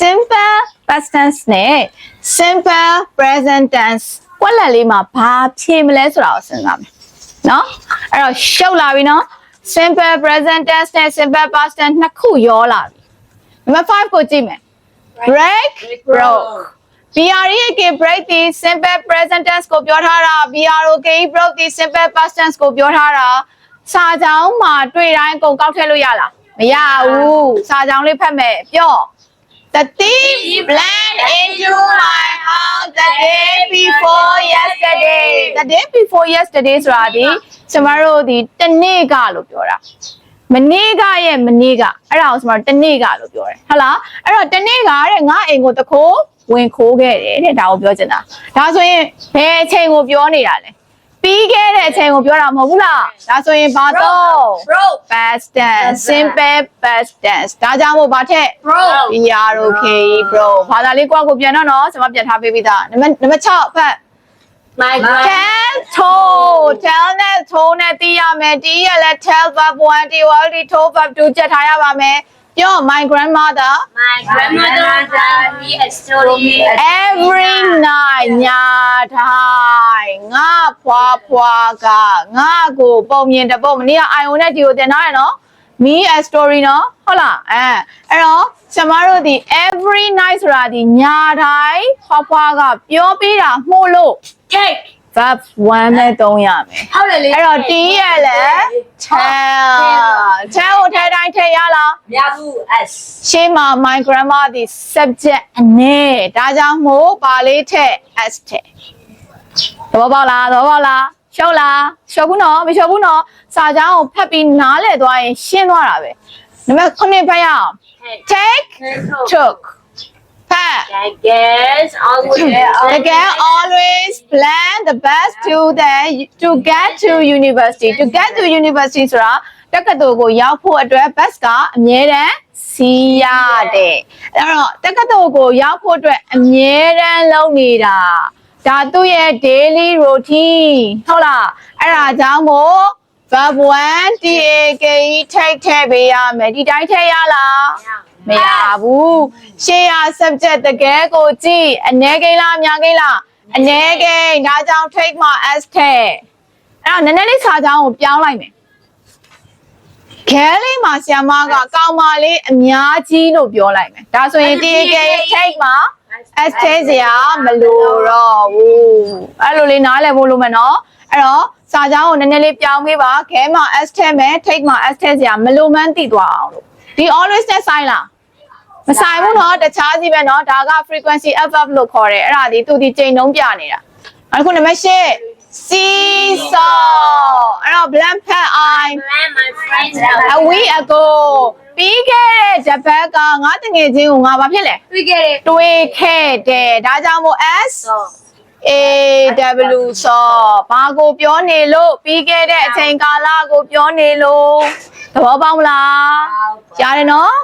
simple past tense နဲ့ simple present tense ကွက်လက်လေးမှာဘာဖြေမလဲဆိုတာကိုစဉ်းစားမယ်เนาะအဲ့တော့ရှုပ်လာပြီเนาะ simple present tense နဲ့ simple past tense နှစ်ခုရောလာပြီ number 5ကိုကြည့်မယ် break broke BREK break ဒီ simple present tense ကိုပြောထားတာ BROK broke ဒီ simple past tense ကိုပြောထားတာစာကြောင်းမှာတွေ့တိုင်းအကုန်ကောက်ထည့်လို့ရလားမရဘူးစာကြောင်းလေးဖတ်မယ်ပြော The thief blend into my house the day before yesterday the day before yesterday ဆိုတာဒီကျမတို့ဒီတနေ့ကလို့ပြောတာမနေ့ကရဲ့မနေ့ကအဲ့ဒါကိုကျမတို့တနေ့ကလို့ပြောတယ်ဟုတ်လားအဲ့တော့တနေ့ကတဲ့ငါအိမ်ကိုတခိုးဝင်ခိုးခဲ့တယ်တဲ့ဒါကိုပြောချင်တာဒါဆိုရင်ဘယ်အချိန်ကိုပြောနေတာလဲ ပြီးခဲ့တဲ့အချိန်ကိုပြောတာမဟုတ်ဘူးလားဒါဆိုရင်ဘာတော့ broke past tense simple past tense ဒါကြောင့်မို့ဘာထက် broke BR okay bro ဘာသာလေးကိုယ့်ကိုပြန်တော့နော်ကျွန်မပြန်ထားပေးပြီးသားနံပါတ်နံပါတ်6ဖတ် my tell told tell နဲ့ told နဲ့တီးရမယ်တီးရလဲ tell verb 1တီး already told verb 2ချက်ထားရပါမယ်ပြော my grandmother my grandmother told me a story every night ညာတိုင်းငါဖွာဖွာကငါကိုပုံမြင်တပုတ်မနေ့က IO နဲ့ဒီကိုတင်ထားရနော် me a story နော်ဟုတ်လားအဲအဲ့တော့ကျမတို့ဒီ every night ဆိုတာဒီညာတိုင်းဖွာဖွာကပြောပြီးတာမှုလို့ cake verb 1နဲ့သုံးရမယ်ဟုတ်တယ်လေအဲ့တော့ t ရဲ့လဲ tell tell ကိုထဲတိုင်းထည့်ရလားမရဘူး s ရှေ့မှာ my grandma ဒီ subject အနေဒါကြောင့်မို့ပါလေးထည့် s ထည့်သဘောပေါက်လားသဘောပေါက်လားရှုပ်လားရှုပ်ဘူးနော်မရှုပ်ဘူးနော်စာကြောင်းကိုဖတ်ပြီးနားလည်သွားရင်ရှင်းသွားတာပဲနံပါတ်9ဖတ်ရအောင် take took ဖတ် I guess always Again, always plan the best to the to get to university. To get to university ဆိုတာတက္ကသိုလ်ကိုရောက်ဖို့အတွက် bus ကအမြဲတမ်းစီးရတယ်။အဲ့တော့တက္ကသိုလ်ကိုရောက်ဖို့အတွက်အမြဲတမ်းလုပ်နေတာ။ဒါသူ့ရဲ့ daily routine ဟုတ်လား။အဲ့ဒါကြောင့်မို့ verb 1 take take ထည့်ပေးရမယ်။ဒီတိုင်းထည့်ရလား။မရဘူးရှေ့ရ subject တကယ်ကိုကြည့်အနေကိန်းလားအများကိန်းလား အနေကိန်းဒါကြောင့် take မှာ s ထဲအဲ့တော့နည်းနည်းလေးစာကြောင်းကိုပြောင်းလိုက်မယ်ခဲလေးမှာဆီယမကကောင်းပါလေးအများကြီးလို့ပြောလိုက်မယ်ဒါဆိုရင် take take မှာ s ထဲစရာမလိုတော့ဘူးအဲ့လိုလေးနားလည်ဖို့လိုမယ်နော်အဲ့တော့စာကြောင်းကိုနည်းနည်းလေးပြောင်းပေးပါခဲမှာ s ထဲမယ် take မှာ s ထဲစရာမလိုမှန်းသိသွားအောင်လို့ဒီ always နဲ့ဆိုင်လား မဆိုင်ဘူးเนาะတခြားစီပဲเนาะဒါက frequency ff လို့ခေါ်တယ်အဲ့ဒါဒီသူဒီချိန်နှုံးပြနေတာအခုနံပါတ်8 seesaw အဲ့တော့ blank pad i plan my friends a week ago ပြီးခဲ့တဲ့ဂျပန်ကငါတငယ်ချင်းကိုငါဘာဖြစ်လဲ we get it တွေးခဲ့တယ်ဒါကြောင့်မို့ s so a w saw ဘာကိုပြောနေလို့ပြီးခဲ့တဲ့အချိန်ကာလကိုပြောနေလို့သဘောပေါက်မလားရတယ်နော်